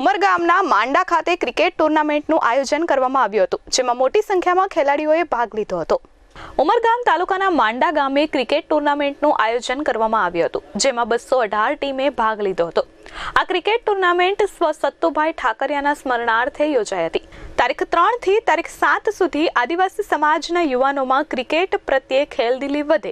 ઉમરગામના માંડા ખાતે ક્રિકેટ ટુર્નામેન્ટનું આયોજન કરવામાં આવ્યું હતું, જેમાં મોટી સંખ્યામાં ખેલાડીઓએ ભાગ લીધો હતો. ઉમરગામ તાલુકાના માંડા ગામે ક્રિકેટ ટુર્નામેન્ટનું આયોજન કરવામાં આવ્યું હતું, જેમાં બસો અઢાર ટીમે ભાગ લીધો હતો. આ ક્રિકેટ ટુર્નામેન્ટ સ્વ સત્તુભાઈ ઠાકરિયાના સ્મરણાર્થે યોજાઈ હતી. તારીખ ત્રણથી તારીખ સાત સુધી આદિવાસી સમાજના યુવાનોમાં ક્રિકેટ પ્રત્યે ખેલદિલી વધે.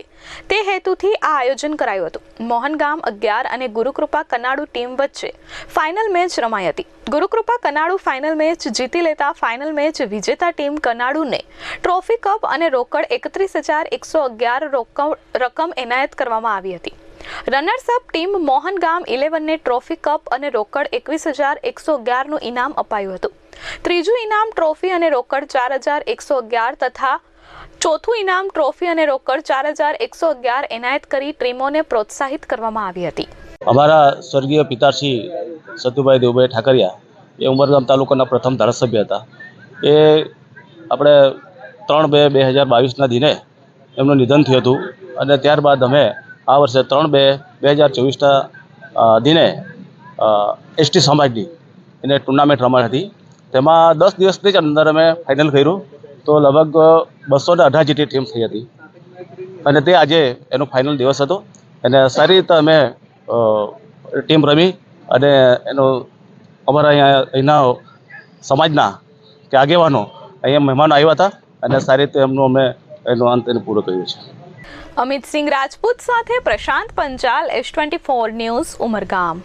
તે હેતુથી આ આયોજન કરાયું હતું. મોહનગામ અગિયાર અને ગુરુકૃપા કનાડુ ટીમ વચ્ચે ફાઇનલ મેચ રમાઈ હતી. ગુરુકૃપા કનાડુ ફાઇનલ મેચ જીતી લેતા ફાઇનલ મેચ વિજેતા ટીમ કનાડુને ટ્રોફી કપ અને રોકડ એકત્રીસ હજાર એકસો અગિયાર રકમ એનાયત કરવામાં આવી હતી. રનર્સ અપ ટીમ મોહનગામ ઇલેવનને ટ્રોફી કપ અને રોકડ એકવીસ હજાર એકસો અગિયારનું ઇનામ અપાયું હતું. ત્રીજું ઇનામ ટ્રોફી અને રોકડ ચાર હજાર એકસો અગિયાર તથા ચોથું ઇનામ ટ્રોફી અને રોકડ ચાર હજાર એકસો અગિયાર એનાયત કરી ટીમોને પ્રોત્સાહિત કરવામાં આવી હતી. અમારા સ્વર્ગીય પિતાશ્રી સતુભાઈ દેવભાઈ ઠાકરિયા એ ઉમરગામ તાલુકાના પ્રથમ ધારાસભ્ય હતા. એ આપણે ત્રણ બે બે હજાર બાવીસના દિને એમનું નિધન થયું હતું અને ત્યારબાદ અમે આ વર્ષે ત્રણ બે બે હજાર ચોવીસના દિને એસટી સમાજની એને ટુર્નામેન્ટ રમાઈ હતી. તેમાં દસ દિવસની જ અંદર અમે ફાઇનલ કર્યું. તો લગભગ બસો ને અઢાર જેટલી ટીમ થઈ હતી. અને તે આજે એનો ફાઇનલ દિવસ હતો. અને સારી રીતે અમે ટીમ રમી. અને એનો, અમારા અહીંયા, અહીંના સમાજના કે આગેવાનો અહીંયા મહેમાનો આવ્યા હતા. અને સારી રીતે એમનું અમે એનો અંત એને પૂરો કર્યો છે. અમિત સિંહ રાજપૂત સાથે Prashant Panchal, S twenty four news Umargam.